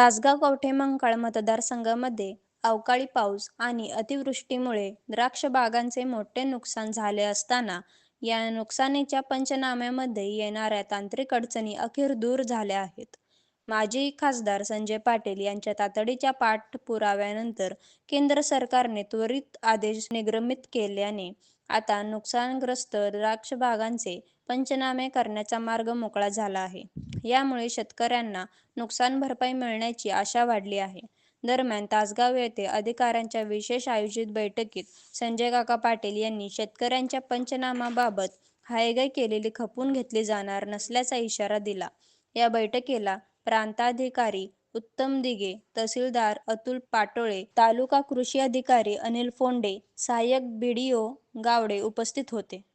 तासगाव कवठेमहांकाळ मतदारसंघामध्ये अवकाळी पाऊस आणि अतिवृष्टीमुळे द्राक्ष बागांचे मोठे नुकसान झाले असताना या नुकसानीच्या पंचनाम्यामध्ये येणाऱ्या तांत्रिक अडचणी अखेर दूर झाल्या आहेत. माजी खासदार संजय पाटील यांच्या तातडीच्या पाठपुराव्यानंतर केंद्र सरकारने त्वरित आदेश निग्रमित केल्याने आता नुकसानग्रस्त द्राक्ष बागांचे पंचनामे करण्याचा मार्ग मोकळा झाला आहे. यामुळे शेतकऱ्यांना नुकसान भरपाई मिळण्याची आशा वाढली आहे. दरम्यान, तासगाव येथे अधिकाऱ्यांच्या विशेष आयोजित बैठकीत संजय काका पाटील यांनी शेतकऱ्यांच्या पंचनामाबाबत हायगय केलेली खपून घेतली जाणार नसल्याचा इशारा दिला. या बैठकीला प्रांताधिकारी उत्तम दिघे, तहसीलदार अतुल पाटोळे, तालुका कृषी अधिकारी अनिल फोंडे, सहाय्यक बीडीओ गावडे उपस्थित होते.